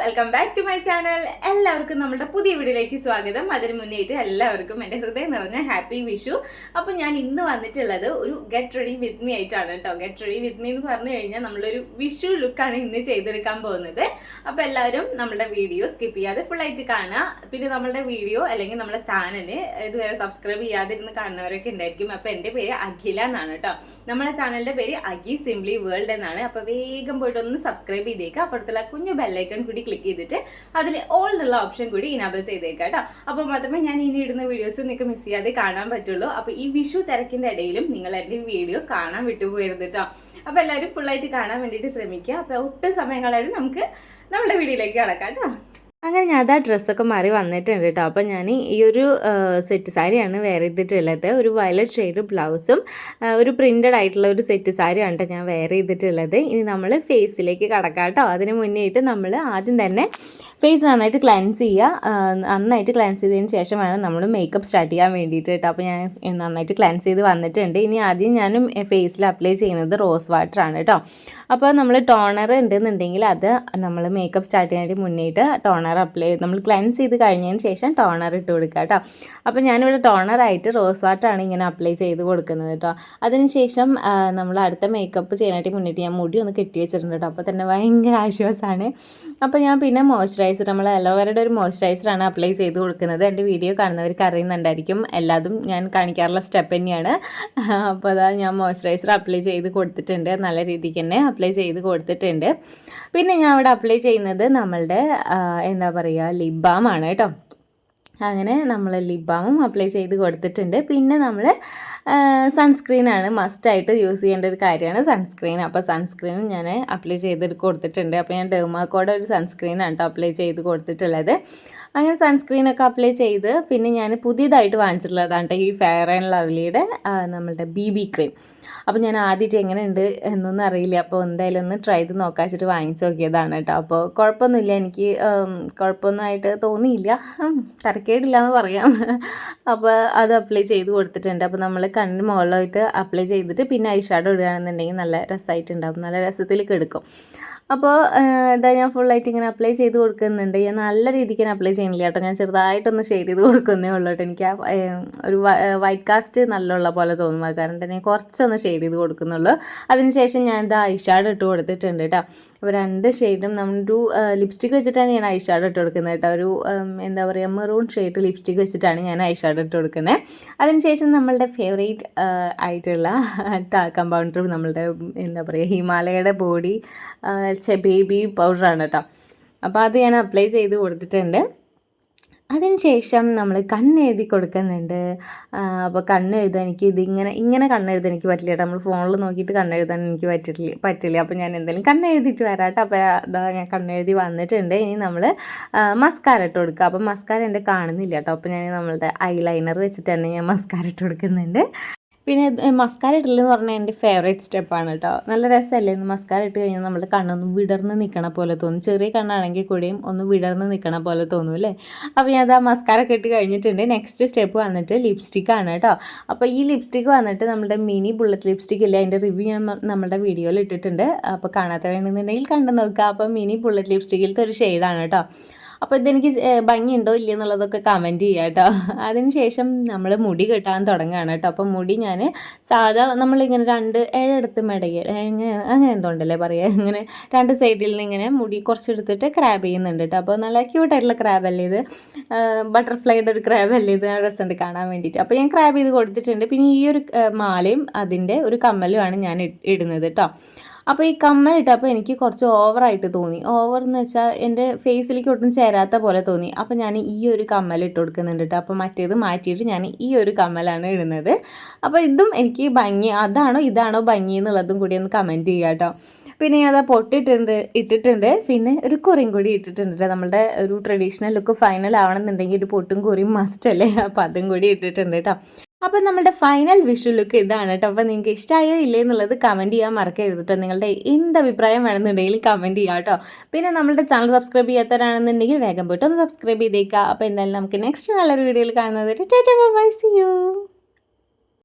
Welcome back to my channel എല്ലാവർക്കും നമ്മുടെ പുതിയ വീഡിയോയിലേക്ക് സ്വാഗതം. അതിന് മുന്നേറ്റ് എല്ലാവർക്കും എന്റെ ഹൃദയം നിറഞ്ഞ ഹാപ്പി വിഷു അപ്പോൾ ഞാൻ ഇന്ന് വന്നിട്ടുള്ളത് ഒരു ഗെറ്റ് റെഡി വിത്ത് മീ ആയിട്ടാണ് കേട്ടോ. ഗെറ്റ് റെഡി വിത്ത് മീ എന്ന് പറഞ്ഞു കഴിഞ്ഞാൽ നമ്മളൊരു വിഷു ലുക്കാണ് ഇന്ന് ചെയ്തെടുക്കാൻ പോകുന്നത്. അപ്പോൾ എല്ലാവരും നമ്മുടെ വീഡിയോ സ്കിപ്പ് ചെയ്യാതെ ഫുൾ ആയിട്ട് കാണുക. പിന്നെ നമ്മുടെ വീഡിയോ അല്ലെങ്കിൽ നമ്മുടെ ചാനൽ ഇതുവരെ സബ്സ്ക്രൈബ് ചെയ്യാതിരുന്ന് കാണുന്നവരൊക്കെ ഉണ്ടായിരിക്കും. അപ്പോൾ എന്റെ പേര് അഖില എന്നാണ് കേട്ടോ. നമ്മുടെ ചാനലിന്റെ പേര് അഖി സിംപ്ലി വേൾഡ് എന്നാണ്. അപ്പോൾ വേഗം പോയിട്ടൊന്ന് സബ്സ്ക്രൈബ് ചെയ്തേക്കുക അപ്പുറത്തുള്ള കുഞ്ഞു ബെല്ലൈക്കൺ കൂടി ക്ലിക്ക് ചെയ്തിട്ട് അതിൽ ഓൾ എന്നുള്ള ഓപ്ഷൻ കൂടി ഇനാബിൾ ചെയ്തേക്കാം കേട്ടോ. അപ്പോൾ മാത്രമേ ഞാൻ ഇനി ഇടുന്ന വീഡിയോസ് നിങ്ങൾക്ക് മിസ് ചെയ്യാതെ കാണാൻ പറ്റുള്ളൂ. അപ്പോൾ ഈ വിഷു തിരക്കിന്റെ ഇടയിലും നിങ്ങൾ എന്റെ വീഡിയോ കാണാൻ വിട്ടുപോകരുത് കേട്ടോ അപ്പോൾ എല്ലാവരും ഫുള്ളായിട്ട് കാണാൻ വേണ്ടിയിട്ട് ശ്രമിക്കുക. അപ്പോൾ ഒട്ടും സമയം കളയാതെ നമുക്ക് നമ്മുടെ വീഡിയോയിലേക്ക് കടക്കാം കേട്ടോ അങ്ങനെ ഞാൻ അതാ ഡ്രസ്സൊക്കെ മാറി വന്നിട്ടുണ്ട് കേട്ടോ. അപ്പോൾ ഞാൻ ഈ ഒരു സെറ്റ് സാരിയാണ് വെയർ ചെയ്തിട്ടുള്ളത്. ഒരു വയലറ്റ് ഷെയ്ഡ് ബ്ലൗസും ഒരു പ്രിന്റഡ് ആയിട്ടുള്ള ഒരു സെറ്റ് സാരിയാണ് കേട്ടോ ഞാൻ വെയർ ചെയ്തിട്ടുള്ളത്. ഇനി നമ്മൾ ഫേസിലേക്ക് കടക്കാം കേട്ടോ അതിന് മുന്നേയിട്ട് നമ്മൾ ആദ്യം തന്നെ ഫേസ് നന്നായിട്ട് ക്ലൻസ് ചെയ്യുക. നന്നായിട്ട് ക്ലൻസ് ചെയ്തതിന് ശേഷം വേണം നമ്മൾ മേക്കപ്പ് സ്റ്റാർട്ട് ചെയ്യാൻ വേണ്ടിയിട്ട് കേട്ടോ അപ്പോൾ ഞാൻ നന്നായിട്ട് ക്ലൻസ് ചെയ്ത് വന്നിട്ടുണ്ട്. ഇനി ആദ്യം ഞാനും ഫേസിൽ അപ്ലൈ ചെയ്യുന്നത് റോസ് വാട്ടർ ആണ് കേട്ടോ അപ്പോൾ നമ്മൾ ടോണർ ഉണ്ടെന്നുണ്ടെങ്കിൽ അത് നമ്മൾ മേക്കപ്പ് സ്റ്റാർട്ട് ചെയ്യാനായിട്ട് മുന്നേയിട്ട് ടോണർ അപ്ലൈ ചെയ്ത് നമ്മൾ ക്ലെൻസ് ചെയ്ത് കഴിഞ്ഞതിന് ശേഷം ടോണർ ഇട്ട് കൊടുക്കുക കേട്ടോ. അപ്പോൾ ഞാനിവിടെ ടോണറായിട്ട് റോസ് വാട്ടറാണ് ഇങ്ങനെ അപ്ലൈ ചെയ്ത് കൊടുക്കുന്നത് കേട്ടോ. അതിനുശേഷം നമ്മൾ അടുത്ത മേക്കപ്പ് ചെയ്യാനായിട്ട് മുന്നിട്ട് ഞാൻ മുടി ഒന്ന് കെട്ടി വെച്ചിട്ടുണ്ട് കേട്ടോ. അപ്പോൾ തന്നെ ഭയങ്കര ആശ്വാസമാണ്. അപ്പോൾ ഞാൻ പിന്നെ മോയ്സ്ചറൈസർ നമ്മൾ അലോവേരയുടെ ഒരു മോയ്സ്ചറൈസറാണ് അപ്ലൈ ചെയ്ത് കൊടുക്കുന്നത്. എന്റെ വീഡിയോ കാണുന്നവർക്ക് അറിയുന്നുണ്ടായിരിക്കും. എല്ലാതും ഞാൻ കാണിക്കാറുള്ള സ്റ്റെപ്പ് തന്നെയാണ്. അപ്പോൾ അതാ ഞാൻ മോയ്സ്ചറൈസർ അപ്ലൈ ചെയ്ത് കൊടുത്തിട്ടുണ്ട്. നല്ല രീതിക്ക് തന്നെ അപ്ലൈ ചെയ്ത് കൊടുത്തിട്ടുണ്ട്. പിന്നെ ഞാൻ അവിടെ അപ്ലൈ ചെയ്യുന്നത് നമ്മളുടെ എന്താ പറയുക ലിപ് ബാമാണ് കേട്ടോ. അങ്ങനെ നമ്മൾ ലിപ് ബാമും അപ്ലൈ ചെയ്ത് കൊടുത്തിട്ടുണ്ട്. പിന്നെ നമ്മൾ സൺസ്ക്രീനാണ് മസ്റ്റായിട്ട് യൂസ് ചെയ്യേണ്ട ഒരു കാര്യമാണ് സൺസ്ക്രീൻ അപ്പോൾ സൺസ്ക്രീൻ ഞാൻ അപ്ലൈ ചെയ്ത് കൊടുത്തിട്ടുണ്ട്. അപ്പോൾ ഞാൻ ഡെർമാക്കോടെ ഒരു സൺസ്ക്രീനാണ് കേട്ടോ അപ്ലൈ ചെയ്ത് കൊടുത്തിട്ടുള്ളത്. അങ്ങനെ സൺസ്ക്രീനൊക്കെ അപ്ലൈ ചെയ്ത് പിന്നെ ഞാൻ പുതിയതായിട്ട് വാങ്ങിച്ചിട്ടുള്ളതാണ് ഈ ഫെയർ ആൻഡ് ലവ്ലിയുടെ നമ്മളുടെ ബി ബി ക്രീം അപ്പോൾ ഞാൻ ആദ്യമായിട്ട് എങ്ങനെയുണ്ട് എന്നൊന്നും അറിയില്ല. അപ്പോൾ എന്തായാലും ഒന്ന് ട്രൈ ചെയ്ത് നോക്കാൻ വെച്ചിട്ട് വാങ്ങിച്ച് നോക്കിയതാണ് കേട്ടോ അപ്പോൾ കുഴപ്പമൊന്നുമില്ല. എനിക്ക് കുഴപ്പമൊന്നുമായിട്ട് തോന്നിയില്ല. തരക്കേടില്ല എന്ന് പറയാം. അപ്പോൾ അത് അപ്ലൈ ചെയ്ത് കൊടുത്തിട്ടുണ്ട്. അപ്പോൾ നമ്മൾ കണ്ണിന് മുകളിലായിട്ട് അപ്ലൈ ചെയ്തിട്ട് പിന്നെ ഐ ഷാഡോ ഇടുകയാണെന്നുണ്ടെങ്കിൽ നല്ല രസമായിട്ടുണ്ടാകും നല്ല രസത്തിൽ കെടുക്കും അപ്പോൾ ഇതാ ഞാൻ ഫുള്ളായിട്ട് ഇങ്ങനെ അപ്ലൈ ചെയ്ത് കൊടുക്കുന്നുണ്ട്. ഞാൻ നല്ല രീതിക്ക് ഞാൻ അപ്ലൈ ചെയ്യുന്നില്ല കേട്ടോ. ഞാൻ ചെറുതായിട്ടൊന്ന് ഷെയ്ഡ് ചെയ്ത് കൊടുക്കുന്നേ ഉള്ളൂ കേട്ടോ. എനിക്ക് ആ ഒരു വൈറ്റ് കാസ്റ്റ് നല്ലുള്ള പോലെ തോന്നും അത് കാരണം തന്നെ കുറച്ചൊന്ന് ഷെയ്ഡ് ചെയ്ത് കൊടുക്കുന്നുള്ളൂ. അതിനുശേഷം ഞാൻ ഇത് ഐ ഷാഡോ ഇട്ട് കൊടുത്തിട്ടുണ്ട് കേട്ടോ. അപ്പോൾ രണ്ട് ഷെയ്ഡും നമ്മളൊരു ലിപ്സ്റ്റിക് വെച്ചിട്ടാണ് ഞാൻ ഐ ഷാഡോ ഇട്ട് കൊടുക്കുന്നത് കേട്ടോ. ഒരു എന്താ പറയുക മെറൂൺ ഷെയ്ഡ് ലിപ്സ്റ്റിക് വെച്ചിട്ടാണ് ഞാൻ ഐ ഷാഡോ ഇട്ട് കൊടുക്കുന്നത്. അതിനുശേഷം നമ്മളുടെ ഫേവറേറ്റ് ആയിട്ടുള്ള കമ്പൗണ്ടർ നമ്മളുടെ എന്താ പറയുക ഹിമാലയയുടെ ബോഡി ബേബി പൗഡറാണ് കേട്ടോ അപ്പോൾ അത് ഞാൻ അപ്ലൈ ചെയ്ത് കൊടുത്തിട്ടുണ്ട്. അതിനുശേഷം നമ്മൾ കണ്ണെഴുതി കൊടുക്കുന്നുണ്ട്. അപ്പോൾ കണ്ണെഴുതാൻ എനിക്ക് ഇതിങ്ങനെ ഇങ്ങനെ കണ്ണെഴുതാൻ എനിക്ക് പറ്റില്ല കേട്ടോ. നമ്മൾ ഫോണിൽ നോക്കിയിട്ട് കണ്ണെഴുതാൻ എനിക്ക് പറ്റില്ല പറ്റില്ല. അപ്പോൾ ഞാൻ എന്തെങ്കിലും കണ്ണെഴുതിയിട്ട് വരാം കേട്ടോ. അപ്പോൾ അതാ ഞാൻ കണ്ണെഴുതി വന്നിട്ടുണ്ട്. ഇനി നമ്മൾ മസ്കാര ഇട്ട് കൊടുക്കുക. അപ്പോൾ മസ്കാര എന്റെ കാണുന്നില്ല കേട്ടോ. അപ്പോൾ ഞാൻ നമ്മളുടെ ഐലൈനർ വെച്ചിട്ട് തന്നെ ഞാൻ മസ്കാര ഇട്ട് കൊടുക്കുന്നുണ്ട്. പിന്നെ മസ്കാര ഇടലെന്ന് പറഞ്ഞാൽ എന്റെ ഫേവറേറ്റ് സ്റ്റെപ്പാണ് കേട്ടോ നല്ല രസമല്ലേ മസ്കാര ഇട്ട് കഴിഞ്ഞാൽ നമ്മൾ കണ്ണൊന്ന് വിടർന്ന് നിൽക്കണ പോലെ തോന്നും. ചെറിയ കണ്ണാണെങ്കിൽ കൂടിയും ഒന്ന് വിടർന്ന് നിൽക്കണ പോലെ തോന്നും അല്ലേ? അപ്പോൾ ഞാൻ അത് ആ മസ്കാര ഒക്കെ ഇട്ട് കഴിഞ്ഞിട്ടുണ്ട്. നെക്സ്റ്റ് സ്റ്റെപ്പ് വന്നിട്ട് ലിപ്സ്റ്റിക് ആണ് കേട്ടോ അപ്പോൾ ഈ ലിപ്സ്റ്റിക് വന്നിട്ട് നമ്മുടെ മിനി ബുള്ളറ്റ് ലിപ്സ്റ്റിക് ഇല്ല? അതിന്റെ റിവ്യൂ ഞാൻ നമ്മുടെ വീഡിയോയിൽ ഇട്ടിട്ടുണ്ട്. അപ്പോൾ കാണാത്തവരുണ്ടെന്നുണ്ടെങ്കിൽ കണ്ടു നോക്കുക അപ്പോൾ മിനി ബുള്ളറ്റ് ലിപ്സ്റ്റിക്കിലത്തെ ഒരു ഷെയ്ഡാണ് കേട്ടോ അപ്പോൾ ഇതെനിക്ക് ഭംഗിയുണ്ടോ ഇല്ല എന്നുള്ളതൊക്കെ കമന്റ് ചെയ്യുക കേട്ടോ അതിനുശേഷം നമ്മൾ മുടി കെട്ടാൻ തുടങ്ങുകയാണ് കേട്ടോ. അപ്പോൾ മുടി ഞാൻ സാധാ നമ്മളിങ്ങനെ രണ്ട് ഏഴെടുത്ത് മെടയ അങ്ങനെ എന്തോ ഉണ്ടല്ലേ പറയുക ഇങ്ങനെ രണ്ട് സൈഡിൽ നിന്ന് ഇങ്ങനെ മുടി കുറച്ചെടുത്തിട്ട് ക്രാബ് ചെയ്യുന്നുണ്ട് കേട്ടോ. അപ്പോൾ നല്ല ക്യൂട്ടായിട്ടുള്ള ക്രാബ് അല്ലേ ഇത്? ബട്ടർഫ്ലൈയുടെ ഒരു ക്രാബ് അല്ലേ ഇത്? രസമുണ്ട് കാണാൻ വേണ്ടിയിട്ട്. അപ്പോൾ ഞാൻ ക്രാബ് ചെയ്ത് കൊടുത്തിട്ടുണ്ട്. പിന്നെ ഈ ഒരു മാലയും അതിന്റെ ഒരു കമ്മലുമാണ് ഞാൻ ഇടുന്നത് കേട്ടോ. അപ്പോൾ ഈ കമ്മൽ ഇട്ടപ്പോൾ എനിക്ക് കുറച്ച് ഓവറായിട്ട് തോന്നി. ഓവർ എന്ന് വെച്ചാൽ എന്റെ ഫേസിലേക്ക് ഒട്ടും ചേരാത്ത പോലെ തോന്നി. അപ്പോൾ ഞാൻ ഈ ഒരു കമ്മൽ ഇട്ട് കൊടുക്കുന്നുണ്ട് കേട്ടോ അപ്പോൾ മറ്റേത് മാറ്റിയിട്ട് ഞാൻ ഈ ഒരു കമ്മലാണ് ഇടുന്നത്. അപ്പോൾ ഇതും എനിക്ക് ഭംഗി അതാണോ ഇതാണോ ഭംഗി എന്നുള്ളതും കൂടി ഒന്ന് കമന്റ് ചെയ്യുക കേട്ടോ പിന്നെ ഞാൻ അതാ പൊട്ടിട്ടുണ്ട് ഇട്ടിട്ടുണ്ട്. പിന്നെ ഒരു കുറിയും കൂടി ഇട്ടിട്ടുണ്ട് കേട്ടോ നമ്മളുടെ ഒരു ട്രഡീഷണൽ ലുക്ക് ഫൈനൽ ആവണമെന്നുണ്ടെങ്കിൽ ഒരു പൊട്ടും കുറിയും മസ്റ്റ് അല്ലേ? അപ്പോൾ അതും കൂടി ഇട്ടിട്ടുണ്ട് കേട്ടോ അപ്പം നമ്മുടെ ഫൈനൽ വിഷു ലുക്ക് ഇതാണ് കേട്ടോ അപ്പം നിങ്ങൾക്ക് ഇഷ്ടമായോ ഇല്ലേ എന്നുള്ളത് കമന്റ് ചെയ്യാൻ മറക്കരുത് കേട്ടോ നിങ്ങളുടെ എന്ത് അഭിപ്രായം വേണമെന്നുണ്ടെങ്കിൽ കമന്റ് ചെയ്യാം കേട്ടോ പിന്നെ നമ്മുടെ ചാനൽ സബ്സ്ക്രൈബ് ചെയ്യാത്തവരാണെന്നുണ്ടെങ്കിൽ വേഗം പോയിട്ട് ഒന്ന് സബ്സ്ക്രൈബ് ചെയ്തേക്കുക അപ്പോൾ എന്തായാലും നമുക്ക് നെക്സ്റ്റ് നല്ലൊരു വീഡിയോയിൽ കാണുന്നത് ബൈ സി യു